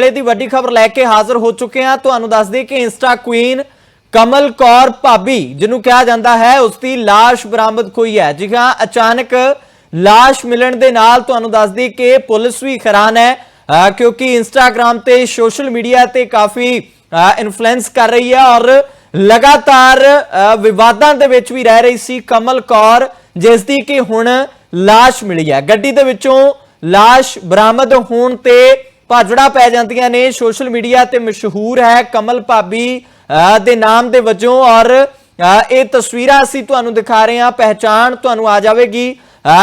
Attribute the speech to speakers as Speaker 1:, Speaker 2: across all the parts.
Speaker 1: ਵੇਲੇ ਦੀ ਵੱਡੀ ਖਬਰ ਲੈ ਕੇ ਹਾਜ਼ਰ ਹੋ ਚੁੱਕੇ ਹਾਂ ਤੁਹਾਨੂੰ ਦੱਸ ਦਈਏ ਕਿ ਇੰਸਟਾ ਕੁਈਨ ਕਮਲ ਕੌਰ ਭਾਬੀ ਜਿਹਨੂੰ ਕਿਹਾ ਜਾਂਦਾ ਹੈ ਉਸ ਦੀ লাশ ਬਰਾਮਦ ਹੋਈ ਹੈ ਜੀ ਹਾਂ ਅਚਾਨਕ লাশ ਮਿਲਣ ਦੇ ਨਾਲ ਤੁਹਾਨੂੰ ਦੱਸ ਦਈਏ ਕਿ ਪੁਲਿਸ ਵੀ ਹੈਰਾਨ ਹੈ ਅਹ ਕਿਉਂਕਿ ਇੰਸਟਾਗ੍ਰam ਤੇ ਸੋਸ਼ਲ ਮੀਡੀਆ ਤੇ ਕਾਫੀ ਇਨਫਲੂਐਂਸ ਕਰ ਰਹੀ ਹੈ ਔਰ ਲਗਾਤਾਰ ਅਹ, ਵਿਵਾਦਾਂ ਦੇ ਵਿੱਚ ਵੀ ਰਹਿ ਰਹੀ ਸੀ ਕਮਲ ਕੌਰ ਜਿਸ ਦੀ ਕਿ ਹੁਣ লাশ ਮਿਲੀ ਹੈ ਗੱਡੀ ਦੇ ਵਿੱਚੋਂ লাশ ਬਰਾਮਦ ਹੋਣ ਤੇ ਭਾਜੜਾ ਪੈ ਜਾਂਦੀਆਂ ਨੇ ਸੋਸ਼ਲ ਮੀਡੀਆ ਤੇ ਮਸ਼ਹੂਰ ਹੈ ਕਮਲ ਭਾਬੀ ਅਹ, ਦੇ ਨਾਮ ਦੇ ਵਜੋਂ ਔਰ ਅਹ, ਇਹ ਤਸਵੀਰਾਂ ਅਸੀਂ ਤੁਹਾਨੂੰ ਦਿਖਾ ਰਹੇ ਹਾਂ ਪਹਿਚਾਣ ਤੁਹਾਨੂੰ ਆ ਜਾਵੇਗੀ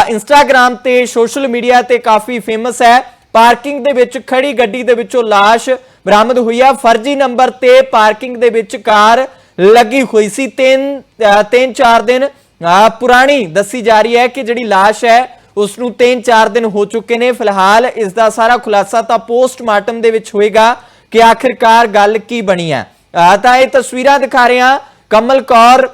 Speaker 1: ਇੰਸਟਾਗ੍ਰam ਤੇ ਸੋਸ਼ਲ ਮੀਡੀਆ ਤੇ ਕਾਫੀ ਫੇਮਸ ਹੈ ਪਾਰਕਿੰਗ ਦੇ ਵਿੱਚ ਖੜੀ ਗੱਡੀ ਦੇ ਵਿੱਚੋਂ লাশ ਬਰਾਮਦ ਹੋਈ ਹੈ ਫਰਜ਼ੀ ਨੰਬਰ ਤੇ ਪਾਰਕਿੰਗ ਦੇ ਵਿੱਚ ਕਾਰ ਲੱਗੀ ਹੋਈ ਸੀ ਤਿੰਨ ਅਹ, ਤਿੰਨ ਚਾਰ ਦਿਨ ਅਹ, ਪੁਰਾਣੀ ਦੱਸੀ ਜਾ ਰਹੀ ਹੈ ਕਿ ਜਿਹੜੀ লাশ ਹੈ ਉਸ ਨੂੰ 3-4 ਦਿਨ ਹੋ ਚੁੱਕੇ ਨੇ। ਫਿਲਹਾਲ ਇਸ ਦਾ ਸਾਰਾ ਖੁਲਾਸਾ ਤਾਂ ਪੋਸਟਮਾਰਟਮ ਦੇ ਵਿੱਚ ਹੋਏਗਾ ਕਿ ਆਖਿਰਕਾਰ ਗੱਲ ਕੀ ਬਣੀ ਹੈ। ਤਾਂ ਇਹ ਤਸਵੀਰਾਂ ਦਿਖਾ ਰਹੇ ਹਾਂ। ਕਮਲ ਕੌਰ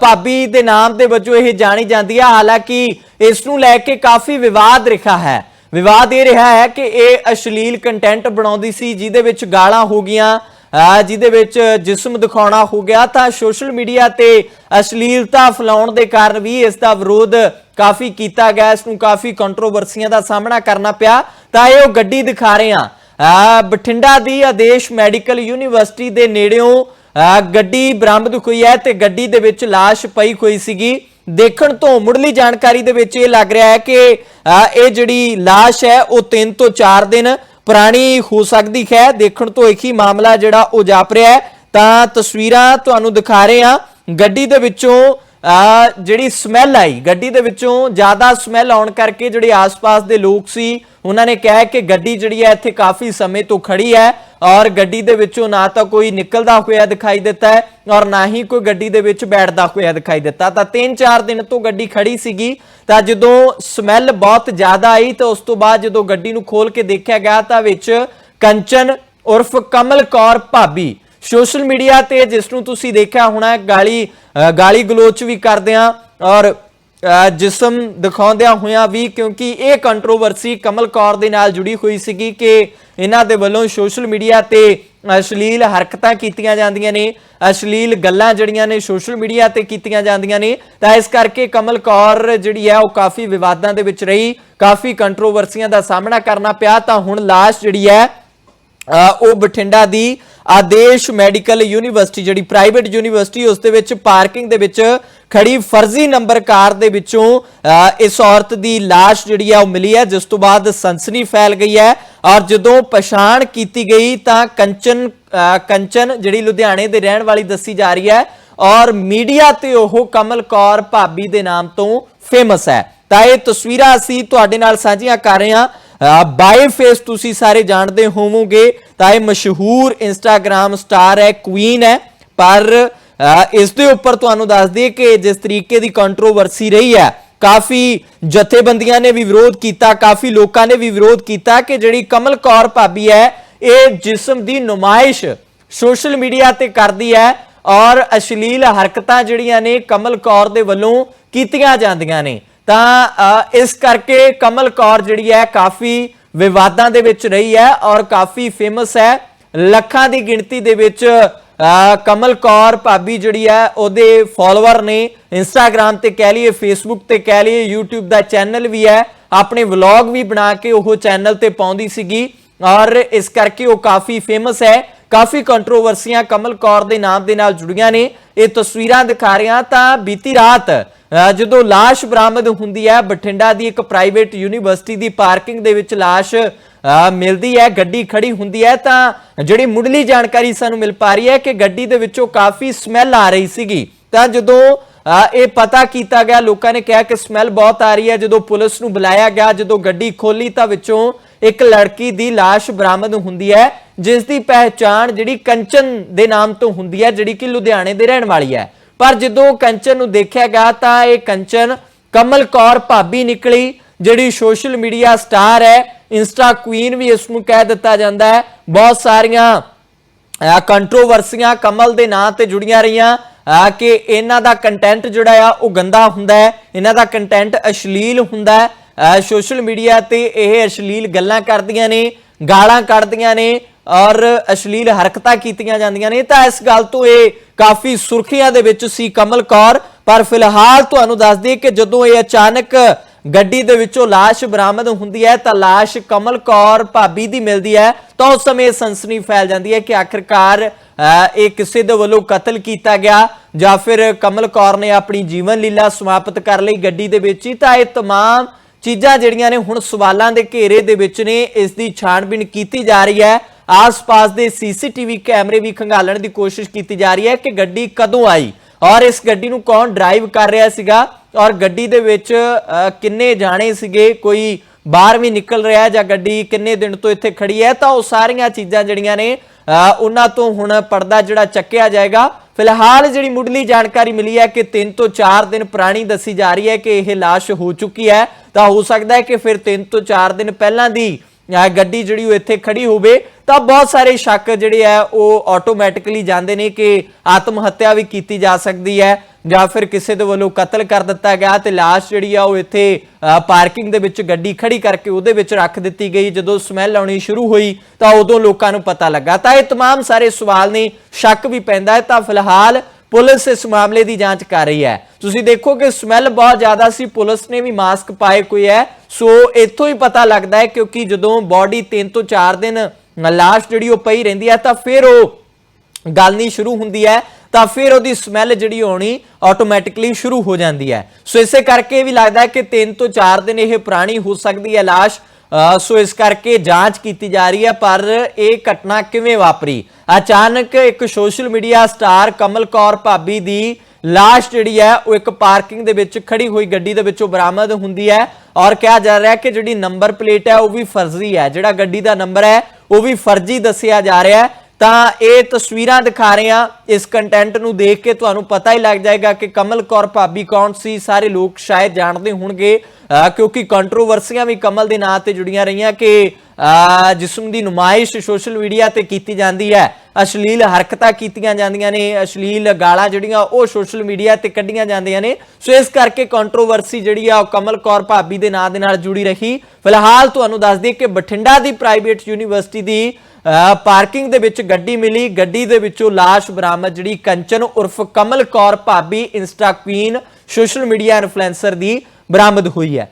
Speaker 1: ਭਾਬੀ ਦੇ ਨਾਮ ਦੇ ਵਜੋਂ ਇਹ ਜਾਣੀ ਜਾਂਦੀ ਹੈ। ਹਾਲਾਂਕਿ ਇਸ ਨੂੰ ਲੈ ਕੇ ਕਾਫੀ ਵਿਵਾਦ ਰਿਹਾ ਹੈ। ਵਿਵਾਦ ਇਹ ਰਿਹਾ ਹੈ ਕਿ ਇਹ ਅਸ਼ਲੀਲ ਕੰਟੈਂਟ ਬਣਾਉਂਦੀ ਸੀ, ਜਿਹਦੇ ਵਿੱਚ ਗਾਲਾਂ ਹੋ ਗਈਆਂ ਜਿਹਦੇ ਵਿੱਚ ਜਿਸਮ ਦਿਖਾਉਣਾ ਹੋ ਗਿਆ, ਤਾਂ ਸੋਸ਼ਲ ਮੀਡੀਆ ਤੇ ਅਸ਼ਲੀਲਤਾ ਫੈਲਾਉਣ ਦੇ ਕਾਰਨ ਵੀ ਇਸ ਦਾ ਵਿਰੋਧ ਕਾਫੀ ਕੀਤਾ ਗਿਆ ਇਸ ਨੂੰ ਕਾਫੀ ਕੰਟਰੋਵਰਸੀਆਂ ਦਾ ਸਾਹਮਣਾ ਕਰਨਾ ਪਿਆ ਤਾਂ ਇਹ ਉਹ ਗੱਡੀ ਦਿਖਾ ਰਹੇ ਹਾਂ ਅਹ ਬਠਿੰਡਾ ਦੀ ਆਦੇਸ਼ ਮੈਡੀਕਲ ਯੂਨੀਵਰਸਿਟੀ ਦੇ ਨੇੜਿਓਂ ਅਹ ਗੱਡੀ ਬਰਾਮਦ ਹੋਈ ਹੈ ਤੇ ਗੱਡੀ ਦੇ ਵਿੱਚ লাশ ਪਈ ਹੋਈ ਸੀਗੀ ਦੇਖਣ ਤੋਂ ਮੁੱਢਲੀ ਜਾਣਕਾਰੀ ਦੇ ਵਿੱਚ ਇਹ ਲੱਗ ਰਿਹਾ ਹੈ ਕਿ ਅਹ ਇਹ ਜਿਹੜੀ লাশ ਹੈ ਉਹ 3 ਤੋਂ 4 ਦਿਨ ਪੁਰਾਣੀ ਹੋ ਸਕਦੀ ਹੈ ਦੇਖਣ ਤੋਂ ਇੱਕ ਹੀ ਮਾਮਲਾ ਜਿਹੜਾ ਉਹ ਜਾਪ ਰਿਹਾ ਹੈ ਤਾਂ ਤਸਵੀਰਾਂ ਤੁਹਾਨੂੰ ਦਿਖਾ ਰਹੇ ਹਾਂ ਗੱਡੀ ਦੇ ਵਿੱਚੋਂ ਅਹ ਜਿਹੜੀ ਸਮੈਲ ਆਈ, ਗੱਡੀ ਦੇ ਵਿੱਚੋਂ ਜ਼ਿਆਦਾ ਸਮੈਲ ਆਉਣ ਕਰਕੇ ਜਿਹੜੇ ਆਸ-ਪਾਸ ਦੇ ਲੋਕ ਸੀ, ਉਹਨਾਂ ਨੇ ਕਿਹਾ ਕਿ ਗੱਡੀ ਜਿਹੜੀ ਹੈ ਇੱਥੇ ਕਾਫੀ ਸਮੇਂ ਤੋਂ ਖੜੀ ਹੈ ਔਰ ਗੱਡੀ ਦੇ ਵਿੱਚੋਂ ਨਾ ਤਾਂ ਕੋਈ ਨਿਕਲਦਾ ਹੋਇਆ ਦਿਖਾਈ ਦਿੱਤਾ ਹੈ ਔਰ ਨਾ ਹੀ ਕੋਈ ਗੱਡੀ ਦੇ ਵਿੱਚ ਬੈਠਦਾ ਹੋਇਆ ਦਿਖਾਈ ਦਿੱਤਾ। ਤਾਂ 3-4 ਦਿਨ ਤੋਂ ਗੱਡੀ ਖੜੀ ਸੀਗੀ। ਤਾਂ ਜਦੋਂ ਸਮੈਲ ਬਹੁਤ ਜ਼ਿਆਦਾ ਆਈ, ਤਾਂ ਉਸ ਤੋਂ ਬਾਅਦ ਜਦੋਂ ਗੱਡੀ ਨੂੰ ਖੋਲ ਕੇ ਦੇਖਿਆ ਗਿਆ, ਤਾਂ ਵਿੱਚ ਕੰਚਨ ਉਰਫ ਕਮਲ ਕੌਰ ਭਾਬੀ ਸੋਸ਼ਲ ਮੀਡੀਆ ਤੇ ਜਿਸ ਨੂੰ ਤੁਸੀਂ ਦੇਖਿਆ ਹੋਣਾ, ਗਾਲੀ ਗਾਲੀ ਗਲੋਚ ਵੀ ਕਰਦੇ ਆ ਔਰ ਜਿਸਮ ਦਿਖਾਉਂਦਿਆਂ ਹੋਇਆਂ ਵੀ ਕਿਉਂਕਿ ਇਹ ਕੰਟਰੋਵਰਸੀ ਕਮਲ ਕੌਰ ਦੇ ਨਾਲ ਜੁੜੀ ਹੋਈ ਸੀਗੀ ਕਿ ਇਹਨਾਂ ਦੇ ਵੱਲੋਂ ਸੋਸ਼ਲ ਮੀਡੀਆ ਤੇ ਅਸ਼ਲੀਲ ਹਰਕਤਾਂ ਕੀਤੀਆਂ ਜਾਂਦੀਆਂ ਨੇ, ਅਸ਼ਲੀਲ ਗੱਲਾਂ ਜਿਹੜੀਆਂ ਨੇ ਸੋਸ਼ਲ ਮੀਡੀਆ ਤੇ ਕੀਤੀਆਂ ਜਾਂਦੀਆਂ ਨੇ, ਤਾਂ ਇਸ ਕਰਕੇ ਕਮਲ ਕੌਰ ਜਿਹੜੀ ਹੈ ਉਹ ਕਾਫੀ ਵਿਵਾਦਾਂ ਦੇ ਵਿੱਚ ਰਹੀ, ਕਾਫੀ ਕੰਟਰੋਵਰਸੀਆਂ ਦਾ ਸਾਹਮਣਾ ਕਰਨਾ ਪਿਆ, ਤਾਂ ਹੁਣ ਲਾਸ਼ ਜਿਹੜੀ ਹੈ ਉਹ ਬਠਿੰਡਾ ਦੀ ਆਦੇਸ਼ ਮੈਡੀਕਲ ਯੂਨੀਵਰਸਿਟੀ, ਜਿਹੜੀ ਪ੍ਰਾਈਵੇਟ ਯੂਨੀਵਰਸਿਟੀ, ਉਸ ਦੇ ਵਿੱਚ ਪਾਰਕਿੰਗ ਦੇ ਵਿੱਚ ਖੜੀ ਫਰਜ਼ੀ ਨੰਬਰ ਕਾਰ ਦੇ ਵਿੱਚੋਂ ਇਸ ਔਰਤ ਦੀ লাশ ਜਿਹੜੀ ਹੈ ਉਹ ਮਿਲੀ ਹੈ, ਜਿਸ ਤੋਂ ਬਾਅਦ ਸਨਸਨੀ ਫੈਲ ਗਈ ਹੈ ਔਰ ਜਦੋਂ ਪਛਾਣ ਕੀਤੀ ਗਈ ਤਾਂ ਕੰਚਨ ਕੰਚਨ ਜਿਹੜੀ ਲੁਧਿਆਣੇ ਦੇ ਰਹਿਣ ਵਾਲੀ ਦੱਸੀ ਜਾ ਰਹੀ ਹੈ ਔਰ ਮੀਡੀਆ ਤੇ ਉਹ ਕਮਲ ਕੌਰ ਭਾਬੀ ਦੇ ਨਾਮ ਤੋਂ ਫੇਮਸ ਹੈ। ਤਾਂ ਇਹ ਤਸਵੀਰਾਂ ਅਸੀਂ ਤੁਹਾਡੇ ਨਾਲ ਸਾਂਝੀਆਂ ਕਰ ਰਹੇ ਹਾਂ। ਬਾਏ ਫੇਸ ਤੁਸੀਂ ਸਾਰੇ ਜਾਣਦੇ ਹੋਵੋਗੇ ਤਾਂ ਇਹ ਮਸ਼ਹੂਰ ਇੰਸਟਾਗ੍ਰam ਸਟਾਰ ਹੈ ਕੁਈਨ ਹੈ ਪਰ ਅ, ਇਸ ਦੇ ਉੱਪਰ ਤੁਹਾਨੂੰ ਦੱਸ ਦਈਏ ਕਿ ਜਿਸ ਤਰੀਕੇ ਦੀ ਕੰਟਰੋਵਰਸੀ ਰਹੀ ਹੈ ਕਾਫੀ ਜਥੇਬੰਦੀਆਂ ਨੇ ਵੀ ਵਿਰੋਧ ਕੀਤਾ ਕਾਫੀ ਲੋਕਾਂ ਨੇ ਵੀ ਵਿਰੋਧ ਕੀਤਾ ਕਿ ਜਿਹੜੀ ਕਮਲ ਕੌਰ ਭਾਬੀ ਹੈ ਇਹ ਜਿਸਮ ਦੀ ਨੁਮਾਇਸ਼ ਸੋਸ਼ਲ ਮੀਡੀਆ ਤੇ ਕਰਦੀ ਹੈ ਔਰ ਅਸ਼ਲੀਲ ਹਰਕਤਾਂ ਜਿਹੜੀਆਂ ਨੇ ਕਮਲ ਕੌਰ ਦੇ ਵੱਲੋਂ ਕੀਤੀਆਂ ਜਾਂਦੀਆਂ ਨੇ। ਤਾਂ ਇਸ ਕਰਕੇ ਕਮਲ ਕੌਰ ਜਿਹੜੀ ਹੈ ਕਾਫੀ ਵਿਵਾਦਾਂ ਦੇ ਵਿੱਚ ਰਹੀ ਹੈ ਔਰ ਕਾਫੀ ਫੇਮਸ ਹੈ। ਲੱਖਾਂ ਦੀ ਗਿਣਤੀ ਦੇ ਵਿੱਚ ਕਮਲ ਕੌਰ ਭਾਬੀ ਜਿਹੜੀ ਹੈ, ਉਹਦੇ ਫਾਲੋਅਰ ਨੇ ਇੰਸਟਾਗ੍ਰam ਤੇ ਕਹਿ ਲਈਏ ਫੇਸਬੁੱਕ ਤੇ ਕਹਿ ਲਈਏ, YouTube ਦਾ ਚੈਨਲ ਵੀ ਹੈ। ਆਪਣੇ ਵਲੌਗ ਵੀ ਬਣਾ ਕੇ ਉਹ ਚੈਨਲ ਤੇ ਪਾਉਂਦੀ ਸੀਗੀ ਔਰ ਇਸ ਕਰਕੇ ਉਹ ਕਾਫੀ ਫੇਮਸ ਹੈ। ਕਾਫੀ ਕੰਟਰੋਵਰਸੀਆਂ ਕਮਲ ਕੌਰ ਦੇ ਨਾਮ ਦੇ ਨਾਲ ਜੁੜੀਆਂ ਨੇ ਇਹ ਤਸਵੀਰਾਂ ਦਿਖਾ ਰਿਹਾ ਤਾਂ ਬੀਤੀ ਰਾਤ ਅ, ਜਦੋਂ লাশ ਬਰਾਮਦ ਹੁੰਦੀ ਹੈ ਬਠਿੰਡਾ ਦੀ ਇੱਕ ਪ੍ਰਾਈਵੇਟ ਯੂਨੀਵਰਸਿਟੀ ਦੀ ਪਾਰਕਿੰਗ ਦੇ ਵਿੱਚ লাশ ਅ, ਮਿਲਦੀ ਹੈ ਗੱਡੀ ਖੜੀ ਹੁੰਦੀ ਹੈ ਤਾਂ ਜਿਹੜੀ ਮੁੱਢਲੀ ਜਾਣਕਾਰੀ ਸਾਨੂੰ ਮਿਲ ਪਾ ਰਹੀ ਹੈ ਕਿ ਗੱਡੀ ਦੇ ਵਿੱਚੋਂ ਕਾਫੀ ਸਮੈਲ ਆ ਰਹੀ ਸੀਗੀ ਤਾਂ ਜਦੋਂ ਅ, ਇਹ ਪਤਾ ਕੀਤਾ ਗਿਆ ਲੋਕਾਂ ਨੇ ਕਿਹਾ ਕਿ ਸਮੈਲ ਬਹੁਤ ਆ ਰਹੀ ਹੈ ਜਦੋਂ ਪੁਲਿਸ ਨੂੰ ਬੁਲਾਇਆ ਗਿਆ ਜਦੋਂ ਗੱਡੀ ਖੋਲੀ ਤਾਂ ਵਿੱਚੋਂ ਇੱਕ ਲੜਕੀ ਦੀ লাশ ਬਰਾਮਦ ਹੁੰਦੀ ਹੈ ਜਿਸ ਦੀ ਪਹਿਚਾਣ ਜਿਹੜੀ ਕੰਚਨ ਦੇ ਨਾਮ ਤੋਂ ਹੁੰਦੀ ਹੈ, ਜਿਹੜੀ ਕਿ ਲੁਧਿਆਣੇ ਦੇ ਰਹਿਣ ਵਾਲੀ ਹੈ। ਪਰ ਜਦੋਂ ਕੰਚਨ ਨੂੰ ਦੇਖਿਆ ਗਿਆ, ਤਾਂ ਇਹ ਕੰਚਨ ਕਮਲ ਕੌਰ ਭਾਬੀ ਨਿਕਲੀ, ਜਿਹੜੀ ਸੋਸ਼ਲ ਮੀਡੀਆ ਸਟਾਰ ਹੈ। ਇੰਸਟਾ ਕੁਈਨ ਵੀ ਇਸ ਨੂੰ ਕਹਿ ਦਿੱਤਾ ਜਾਂਦਾ ਹੈ। ਬਹੁਤ ਸਾਰੀਆਂ ਕੰਟਰੋਵਰਸੀਆਂ ਕਮਲ ਦੇ ਨਾਂ ਤੇ ਜੁੜੀਆਂ ਰਹੀਆਂ ਅਹ ਕਿ ਇਹਨਾਂ ਦਾ ਕੰਟੈਂਟ ਜਿਹੜਾ ਆ, ਉਹ ਗੰਦਾ ਹੁੰਦਾ ਹੈ। ਇਹਨਾਂ ਦਾ ਕੰਟੈਂਟ ਅਸ਼ਲੀਲ ਹੁੰਦਾ ਹੈ। ਸੋਸ਼ਲ ਮੀਡੀਆ ਤੇ ਇਹ ਅਸ਼ਲੀਲ ਗੱਲਾਂ ਕਰਦੀਆਂ ਨੇ, ਗਾਲਾਂ ਕੱਢਦੀਆਂ ਨੇ। ਔਰ ਅਸ਼ਲੀਲ ਹਰਕਤਾਂ ਕੀਤੀਆਂ ਜਾਂਦੀਆਂ ਨੇ ਤਾਂ ਇਸ ਗੱਲ ਤੋਂ ਇਹ ਕਾਫੀ ਸੁਰਖੀਆਂ ਦੇ ਵਿੱਚ ਸੀ ਕਮਲ ਕੌਰ ਪਰ ਫਿਲਹਾਲ ਤੁਹਾਨੂੰ ਦੱਸ ਦਈਏ ਕਿ ਜਦੋਂ ਇਹ ਅਚਾਨਕ ਗੱਡੀ ਦੇ ਵਿੱਚੋਂ লাশ ਬਰਾਮਦ ਹੁੰਦੀ ਹੈ ਤਾਂ লাশ ਕਮਲ ਕੌਰ ਭਾਬੀ ਦੀ ਮਿਲਦੀ ਹੈ ਤਾਂ ਉਸ ਸਮੇਂ ਸਨਸਨੀ ਫੈਲ ਜਾਂਦੀ ਹੈ ਕਿ ਆਖਿਰਕਾਰ ਅਹ, ਇਹ ਕਿਸੇ ਦੇ ਵੱਲੋਂ ਕਤਲ ਕੀਤਾ ਗਿਆ ਜਾਂ ਫਿਰ ਕਮਲ ਕੌਰ ਨੇ ਆਪਣੀ ਜੀਵਨ ਲੀਲਾ ਸਮਾਪਤ ਕਰ ਲਈ ਗੱਡੀ ਦੇ ਵਿੱਚ ਹੀ ਤਾਂ ਇਹ तमाम ਚੀਜ਼ਾਂ ਜਿਹੜੀਆਂ ਨੇ ਹੁਣ ਸਵਾਲਾਂ ਦੇ ਘੇਰੇ ਦੇ ਵਿੱਚ ਨੇ ਇਸ ਦੀ ਛਾਣਬੀਣ ਕੀਤੀ ਜਾ ਰਹੀ ਹੈ ਆਸ-ਪਾਸ ਦੇ ਸੀਸੀਟੀਵੀ ਕੈਮਰੇ ਵੀ ਖੰਗਾਲਣ ਦੀ ਕੋਸ਼ਿਸ਼ ਕੀਤੀ ਜਾ ਰਹੀ ਹੈ ਕਿ ਗੱਡੀ ਕਦੋਂ ਆਈ ਔਰ ਇਸ ਗੱਡੀ ਨੂੰ ਕੌਣ ਡਰਾਈਵ ਕਰ ਰਿਹਾ ਸੀਗਾ ਔਰ ਗੱਡੀ ਦੇ ਵਿੱਚ ਕਿੰਨੇ ਜਾਣੇ ਸੀਗੇ ਕੋਈ ਬਾਹਰ ਵੀ ਨਿਕਲ ਰਿਹਾ ਜਾਂ ਗੱਡੀ ਕਿੰਨੇ ਦਿਨ ਤੋਂ ਇੱਥੇ ਖੜੀ ਹੈ ਤਾਂ ਉਹ ਸਾਰੀਆਂ ਚੀਜ਼ਾਂ ਜਿਹੜੀਆਂ ਨੇ ਅਹ, ਉਹਨਾਂ ਤੋਂ ਹੁਣ ਪਰਦਾ ਜਿਹੜਾ ਚੱਕਿਆ ਜਾਏਗਾ। ਫਿਲਹਾਲ ਜਿਹੜੀ ਮੁੱਢਲੀ ਜਾਣਕਾਰੀ ਮਿਲੀ ਹੈ ਕਿ 3 ਤੋਂ 4 ਦਿਨ ਪੁਰਾਣੀ ਦੱਸੀ ਜਾ ਰਹੀ ਹੈ ਕਿ ਇਹ ਲਾਸ਼ ਹੋ ਚੁੱਕੀ ਹੈ ਤਾਂ ਹੋ ਸਕਦਾ ਹੈ ਕਿ ਫਿਰ 3 ਤੋਂ 4 ਦਿਨ ਪਹਿਲਾਂ ਦੀ ਗੱਡੀ ਜਿਹੜੀ ਉਹ ਇੱਥੇ ਖੜੀ ਹੋਵੇ ਤਾਂ ਬਹੁਤ ਸਾਰੇ ਸ਼ੱਕ ਜਿਹੜੇ ਆ ਉਹ ਆਟੋਮੈਟਿਕਲੀ ਜਾਂਦੇ ਨੇ ਕਿ ਆਤਮ ਹੱਤਿਆ ਵੀ ਕੀਤੀ ਜਾ ਸਕਦੀ ਹੈ ਜਾਂ ਫਿਰ ਕਿਸੇ ਦੇ ਵੱਲੋਂ ਕਤਲ ਕਰ ਦਿੱਤਾ ਗਿਆ ਤੇ ਲਾਸ਼ ਜਿਹੜੀ ਆ ਉਹ ਇੱਥੇ ਅਹ, ਪਾਰਕਿੰਗ ਦੇ ਵਿੱਚ ਗੱਡੀ ਖੜੀ ਕਰਕੇ ਉਹਦੇ ਵਿੱਚ ਰੱਖ ਦਿੱਤੀ ਗਈ ਜਦੋਂ ਸਮੈਲ ਆਉਣੀ ਸ਼ੁਰੂ ਹੋਈ ਤਾਂ ਉਦੋਂ ਲੋਕਾਂ ਨੂੰ ਪਤਾ ਲੱਗਾ ਤਾਂ ਇਹ तमाम ਸਾਰੇ ਸਵਾਲ ਨੇ ਸ਼ੱਕ ਵੀ ਪੈਂਦਾ ਹੈ ਤਾਂ ਫਿਲਹਾਲ ਪੁਲਿਸ ਇਸ ਮਾਮਲੇ ਦੀ ਜਾਂਚ ਕਰ ਰਹੀ ਹੈ। ਤੁਸੀਂ ਦੇਖੋ ਕਿ ਸਮੈਲ ਬਹੁਤ ਜ਼ਿਆਦਾ ਸੀ, ਪੁਲਿਸ ਨੇ ਵੀ ਮਾਸਕ ਪਾਏ ਕੋਈ ਹੈ। ਸੋ ਇੱਥੋਂ ਹੀ ਪਤਾ ਲੱਗਦਾ ਹੈ ਕਿਉਂਕਿ ਜਦੋਂ ਬਾਡੀ 3 ਤੋਂ 4 ਦਿਨ ਲਾਸ਼ ਜਿਹੜੀ ਉਹ ਪਈ ਰਹਿੰਦੀ ਹੈ, ਤਾਂ ਫਿਰ ਉਹ ਗਲਣੀ ਸ਼ੁਰੂ ਹੁੰਦੀ ਹੈ, ਤਾਂ ਫਿਰ ਉਹਦੀ ਸਮੈਲ ਜਿਹੜੀ ਆਉਣੀ ਆਟੋਮੈਟਿਕਲੀ ਸ਼ੁਰੂ ਹੋ ਜਾਂਦੀ ਹੈ। ਸੋ ਇਸੇ ਕਰਕੇ ਵੀ ਲੱਗਦਾ ਹੈ ਕਿ 3 ਤੋਂ 4 ਦਿਨ ਇਹ ਪੁਰਾਣੀ ਹੋ ਸਕਦੀ ਹੈ ਲਾਸ਼ ਸੋ ਇਸ ਕਰਕੇ ਜਾਂਚ ਕੀਤੀ ਜਾ ਰਹੀ ਹੈ, ਪਰ ਇਹ ਘਟਨਾ ਕਿਵੇਂ ਵਾਪਰੀ? ਅਚਾਨਕ ਇੱਕ social media star Kamal Kaur Bhabhi ਦੀ ਲਾਸ਼ ਜਿਹੜੀ ਹੈ, ਉਹ ਇੱਕ ਪਾਰਕਿੰਗ ਦੇ ਵਿੱਚ ਖੜੀ ਹੋਈ ਗੱਡੀ ਦੇ ਵਿੱਚੋਂ ਬਰਾਮਦ ਹੁੰਦੀ ਹੈ ਔਰ ਕਿਹਾ ਜਾ ਰਿਹਾ ਹੈ ਕਿ ਜਿਹੜੀ ਨੰਬਰ ਪਲੇਟ ਹੈ, ਉਹ ਵੀ ਫਰਜ਼ੀ ਹੈ। ਜਿਹੜਾ ਗੱਡੀ ਦਾ ਨੰਬਰ ਹੈ, ਉਹ ਵੀ ਫਰਜ਼ੀ ਦੱਸਿਆ ਜਾ ਰਿਹਾ ਹੈ। ਤਾਂ ਇਹ ਤਸਵੀਰਾਂ ਦਿਖਾ ਰਹੇ ਹਾਂ। ਇਸ ਕੰਟੈਂਟ ਨੂੰ ਦੇਖ ਕੇ ਤੁਹਾਨੂੰ ਪਤਾ ਹੀ ਲੱਗ ਜਾਏਗਾ ਕਿ ਕਮਲ ਕੌਰ ਭਾਬੀ ਕੌਣ ਸੀ। ਸਾਰੇ ਲੋਕ ਸ਼ਾਇਦ ਜਾਣਦੇ ਹੋਣਗੇ ਕਿਉਂਕਿ ਕੰਟਰੋਵਰਸੀਆਂ ਵੀ ਕਮਲ ਦੇ ਨਾਂ ਤੇ ਜੁੜੀਆਂ ਰਹੀਆਂ ਕਿ ਜਿਸਮ ਦੀ ਨੁਮਾਇਸ਼ ਸੋਸ਼ਲ ਮੀਡੀਆ ਤੇ ਕੀਤੀ ਜਾਂਦੀ ਹੈ। ਅਸ਼ਲੀਲ ਹਰਕਤਾਂ ਕੀਤੀਆਂ ਜਾਂਦੀਆਂ ਨੇ, ਅਸ਼ਲੀਲ ਗਾਲਾਂ ਜਿਹੜੀਆਂ ਉਹ ਸੋਸ਼ਲ ਮੀਡੀਆ ਤੇ ਕੱਢੀਆਂ ਜਾਂਦੀਆਂ ਨੇ। ਸੋ ਇਸ ਕਰਕੇ ਕੰਟਰੋਵਰਸੀ ਜਿਹੜੀ ਆ ਉਹ ਕਮਲ ਕੌਰ ਭਾਬੀ ਦੇ ਨਾਂ ਦੇ ਨਾਲ ਜੁੜੀ ਰਹੀ। ਫਿਲਹਾਲ ਤੁਹਾਨੂੰ ਦੱਸ ਦਈਏ ਕਿ ਬਠਿੰਡਾ ਦੀ ਪ੍ਰਾਈਵੇਟ ਯੂਨੀਵਰਸਿਟੀ ਦੀ ਪਾਰਕਿੰਗ ਦੇ ਵਿੱਚ ਗੱਡੀ ਮਿਲੀ। ਗੱਡੀ ਦੇ ਵਿੱਚੋਂ ਲਾਸ਼ ਬਰਾਮਦ ਜਿਹੜੀ ਕੰਚਨ ਉਰਫ Kamal Kaur Bhabhi insta queen social media influencer ਦੀ ਬਰਾਮਦ ਹੋਈ ਹੈ।